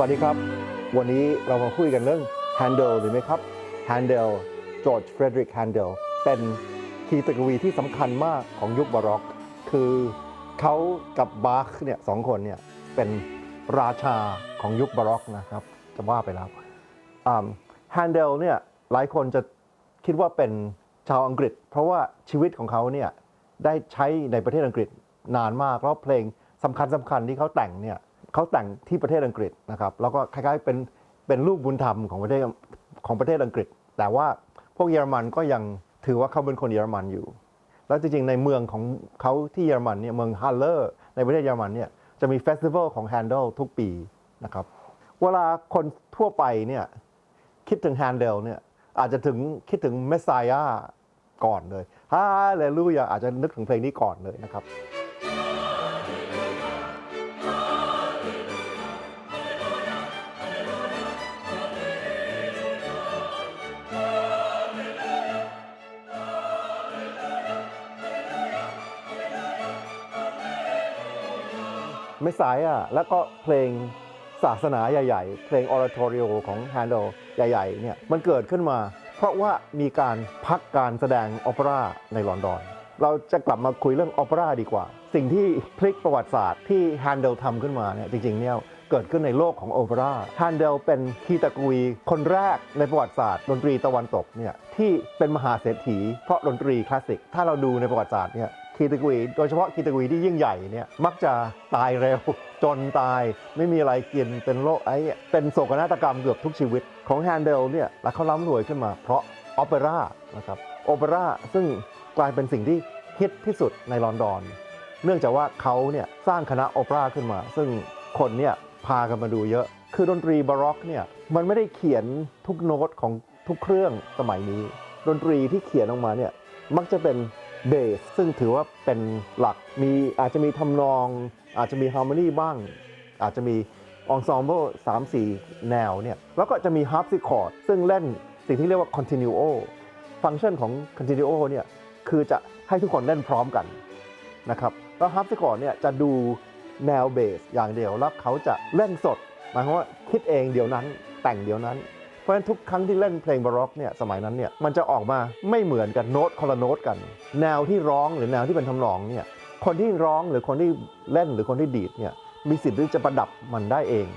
สวัสดีครับ วันนี้เรามาคุยกันเรื่อง Handel หรือไหมครับ Handel George Frederick Handel เป็นคีตกวีที่สำคัญมากของยุคบาร็อก คือเขากับบาร์คเนี่ยสองคนเนี่ยเป็นราชาของยุคบาร็อกนะครับ จะว่าไปแล้วแฮนเดลเนี่ยหลายคนจะคิดว่าเป็นชาวอังกฤษ เพราะว่าชีวิตของเขาเนี่ยได้ใช้ในประเทศอังกฤษนานมาก แล้วเพลงสำคัญสำคัญที่เขาแต่งเนี่ย เขาแต่งที่ประเทศอังกฤษนะครับ แล้วก็คล้ายๆเป็นเป็นลูกบุญธรรมของประเทศของประเทศอังกฤษ แต่ว่าพวกเยอรมันก็ยังถือว่าเขาเป็นคนเยอรมันอยู่ แล้วจริงๆในเมืองของเขาที่เยอรมันเนี่ยเมืองฮัลเลอร์ในประเทศเยอรมันเนี่ยจะมีเฟสติวัลของแฮนเดลทุกปีนะครับ เวลาคนทั่วไปเนี่ยคิดถึงแฮนเดลเนี่ยอาจจะถึงคิดถึงเมส s ายาก่อนเลยฮาเลลูยาอาจจะนึกถึงเพลงนี้ก่อนเลยนะครับ เมสายอะแล้วก็เพลงศาสนาใหญ่ ๆ เพลงออร์โทริโอของแฮนเดลใหญ่ๆเนี่ยมันเกิดขึ้นมา เพราะว่ามีการพักการแสดงโอเปร่าในลอนดอน เราจะกลับมาคุยเรื่องโอเปร่าดีกว่า สิ่งที่พลิกประวัติศาสตร์ที่แฮนเดลทำขึ้นมาเนี่ยจริงๆเนี่ยเกิดขึ้นในโลกของโอเปร่าแฮนเดลเป็นคีตะกุยคนแรกในประวัติศาสตร์ดนตรีตะวันตกเนี่ยที่เป็นมหาเศรษฐีเพราะดนตรีคลาสสิก ถ้าเราดูในประวัติศาสตร์เนี่ย คีตะกุยโดยเฉพาะคีตะกุยที่ยิ่งใหญ่เนี่ยมักจะตายเร็ว จนตายไม่มีอะไรกินเป็นโรคไอ้เป็นโศกนาฏกรรมเกือบทุกชีวิตของแฮนเดลเนี่ยแล้วเขาล้ำรวยขึ้นมาเพราะออเปร่านะครับโอเปร่าซึ่งกลายเป็นสิ่งที่ฮิตที่สุดในลอนดอน เนื่องจากว่าเขาเนี่ยสร้างคณะโอเปร่าขึ้นมา ซึ่งคนเนี่ยพากันมาดูเยอะ คือดนตรีบาร็อกเนี่ยมันไม่ได้เขียนทุกโน้ตของทุกเครื่องสมัยนี้ ดนตรีที่เขียนออกมาเนี่ยมักจะเป็น เบสซึ่งถือว่าเป็นหลักมีอาจจะมีทำนอง อาจจะมีฮาร์โมนีบ้าง อาจจะมีองซอมเบิลสามสี่แนวเนี่ย แล้วก็จะมีฮาร์ปซิคอร์ดซึ่งเล่นสิ่งที่เรียกว่า continuo ฟังก์ชันของ continuo เนี่ย คือจะให้ทุกคนเล่นพร้อมกันนะครับแล้วฮาร์ปซิคอร์ดเนี่ยจะดูแนวเบสอย่างเดียวแล้วเขาจะเล่นสด หมายความว่าคิดเองเดี๋ยวนั้นแต่งเดี๋ยวนั้น พราะฉะนั้นทุกครั้งที่เล่นเพลงบร็อกเนี่ยสมัยนั้นเนี่ยมันจะออกมาไม่เหมือนกันโน้ตคนละโน้ตกัน แนวที่ร้องหรือแนวที่เป็นทำนองเนี่ยคนที่ร้องหรือคนที่เล่นหรือคนที่ดีดเนี่ยมีสิทธิ์ที่จะประดับมันได้เอง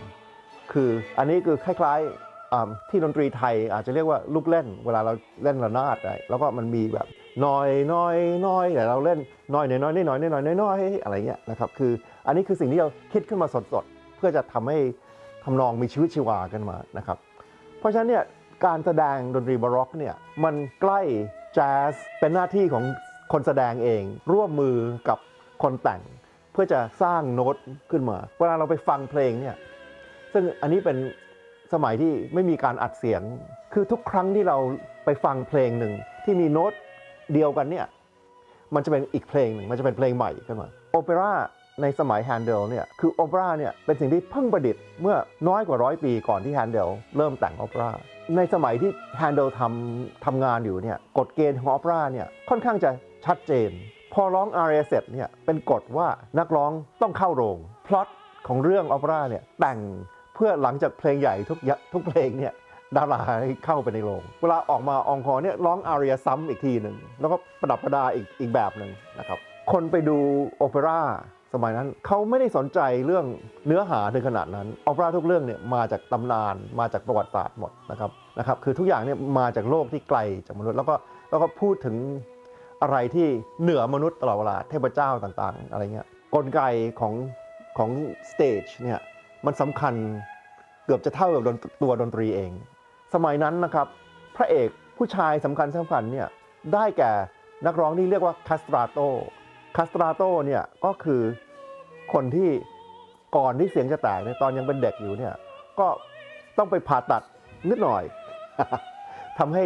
คืออันนี้คือคล้ายๆที่ดนตรีไทยอาจจะเรียกว่าลูกเล่น เวลาเราเล่นระนาดอะไรแล้วก็มันมีแบบน้อยน้อยน้อยแต่เราเล่นน้อยน้อยน้อยน้อยน้อยน้อยอะไรเงี้ยนะครับคืออันนี้คือสิ่งที่เราคิดขึ้นมาสดๆ เพื่อจะทำให้ทำนองมีชีวิตชีวากันมานะครับ เพราะฉะนั้นเนี่ยการแสดงดนตรีบาร็อกเนี่ยมันใกล้แจ๊สเป็นหน้าที่ของคนแสดงเอง ร่วมมือกับคนแต่ง เพื่อจะสร้างโน้ตขึ้นมา เวลาเราไปฟังเพลงเนี่ยซึ่งอันนี้เป็นสมัยที่ไม่มีการอัดเสียง คือทุกครั้งที่เราไปฟังเพลงหนึ่งที่มีโน้ตเดียวกันเนี่ยมันจะเป็นอีกเพลงหนึ่งมันจะเป็นเพลงใหม่ขึ้นมาโอเปร่า ในสมัยแฮนเดลเนี่ยคือโอเปร่าเนี่ยเป็นสิ่งที่เพิ่งประดิษฐ์เมื่อน้อยกว่าร้อยปีก่อนที่แฮนเดลเริ่มแต่งโอเปร่าในสมัยที่แฮนเดลทำทำงานอยู่เนี่ยกฎเกณฑ์ของโอเปร่าเนี่ยค่อนข้างจะชัดเจน พอร้องอารีเสร็จเนี่ยเป็นกฎว่านักร้องต้องเข้าโรงพล็อตของเรื่องโอเปร่าเนี่ยแต่งเพื่อหลังจากเพลงใหญ่ทุกยะทุกเพลงเนี่ยดาราเข้าไปในโรง เวลาออกมาองคอเนี่ยร้องอารียซ้ำอีกทีหนึ่งแล้วก็ประดับประดาอีกอีกแบบหนึ่งนะครับคนไปดูโอเปร่า สมัยนั้นเขาไม่ได้สนใจเรื่องเนื้อหาถึงขนาดนั้นโอเปร่าทุกเรื่องเนี่ยมาจากตำนานมาจากประวัติศาสตร์หมดนะครับนะครับคือทุกอย่างเนี่ยมาจากโลกที่ไกลจากมนุษย์ แล้วก็แล้วก็พูดถึงอะไรที่เหนือมนุษย์ตลอดเวลาเทพเจ้าต่างๆ อะไรเงี้ยกลไกของของสเตจเนี่ยมันสำคัญเกือบจะเท่ากับตัวดนตรีเอง สมัยนั้นนะครับพระเอกผู้ชายสำคัญสำคัญเนี่ยได้แก่นักร้องที่เรียกว่าคาสตราโต คาสตราโตเนี่ยก็คือคนที่ก่อนที่เสียงจะแตกเนี่ยตอนยังเป็นเด็กอยู่เนี่ยก็ต้องไปผ่าตัดนิดหน่อยทำให้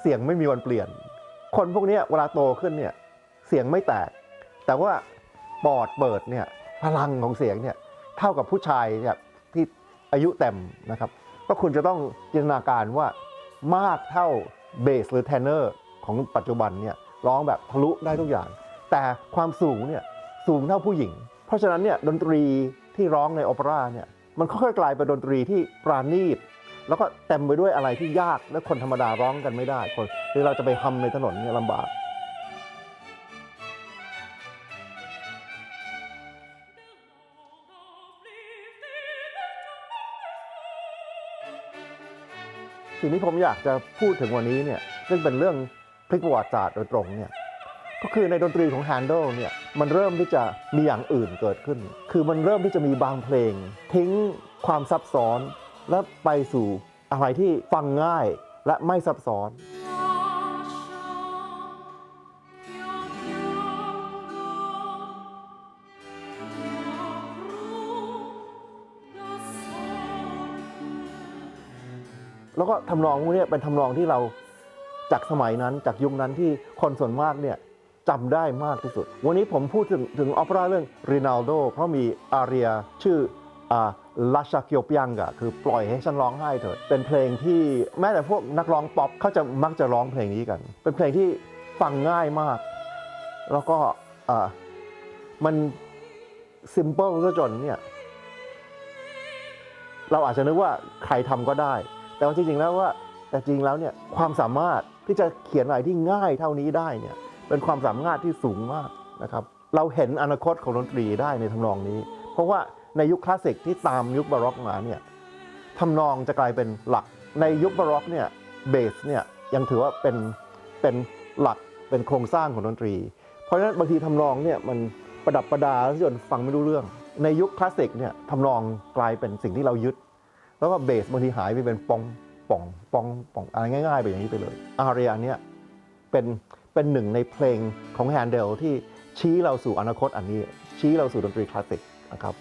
เสียงไม่มีวันเปลี่ยน คนพวกนี้เวลาโตขึ้นเนี่ยเสียงไม่แตก แต่ว่าปอดเปิดเนี่ยพลังของเสียงเนี่ยเท่ากับผู้ชายเนี่ยที่อายุเต็มนะครับ ก็คุณจะต้องจินตนาการว่ามากเท่าเบสหรือเทนเนอร์ของปัจจุบันเนี่ยร้องแบบทะลุได้ทุกอย่าง แต่ความสูงเนี่ยสูงเท่าผู้หญิง เพราะฉะนั้นเนี่ยดนตรีที่ร้องในโอเปร่าเนี่ยมันค่อยๆกลายเป็นดนตรีที่ปราณีต แล้วก็เต็มไปด้วยอะไรที่ยากและคนธรรมดาร้องกันไม่ได้คนหรือเราจะไปฮัมในถนนเนี่ยลำบากสิ่งที่ผมอยากจะพูดถึงวันนี้เนี่ยซึ่งเป็นเรื่องพลิกประวัติศาสตร์โดยตรงเนี่ย ก็คือในดนตรีของแฮนเดลเนี่ยมันเริ่มที่จะมีอย่างอื่นเกิดขึ้น คือมันเริ่มที่จะมีบางเพลง ทิ้งความซับซ้อน และไปสู่อะไรที่ฟังง่ายและไม่ซับซ้อนแล้วก็ทำนองพวกนี้เป็นทำนองที่เราจากสมัยนั้นจากยุคนั้นที่คนส่วนมากเนี่ย จำได้มากที่สุด วันนี้ผมพูดถึงถึงออเปร่าเรื่องรีนาลโดเพราะมีอาเรียชื่อลาชาเกียวปยังกะคือปล่อยให้ฉันร้องไห้เถิดเป็นเพลงที่แม้แต่พวกนักร้องป๊อปเขาจะมักจะร้องเพลงนี้กัน เป็นเพลงที่ฟังง่ายมาก แล้วก็มันซิมเ l ิลซะจนเนี่ยเราอาจจะนึกว่าใครทำก็ได้ แต่ว่าจริงๆแล้วว่าแต่จริงแล้วเนี่ยความสามารถที่จะเขียนอะไรที่ง่ายเท่านี้ได้เนี่ย เป็นความสามารถที่สูงมากนะครับเราเห็นอนาคตของดนตรีได้ในทำนองนี้ เพราะว่าในยุคคลาสสิกที่ตามยุคบาร็อกมาเนี่ยทำนองจะกลายเป็นหลัก ในยุคบาร็อกเนี่ยเบสเนี่ยยังถือว่าเป็นเป็นหลักเป็นโครงสร้างของดนตรี เพราะฉะนั้นบางทีทำนองเนี่ยมันประดับประดาแล้วจนฟังไม่รู้เรื่อง ในยุคคลาสสิกเนี่ยทำนองกลายเป็นสิ่งที่เรายึด แล้วก็เบสบางทีหายไปเป็นปองป่องปองป่องอะไรง่าย ๆ ไปอย่างนี้ไปเลยอาเรียเนี่ยเป็น เป็นหนึ่งในเพลงของแฮนเดลที่ชี้เราสู่อนาคตอันนี้ ชี้เราสู่ดนตรีคลาสสิกนะครับ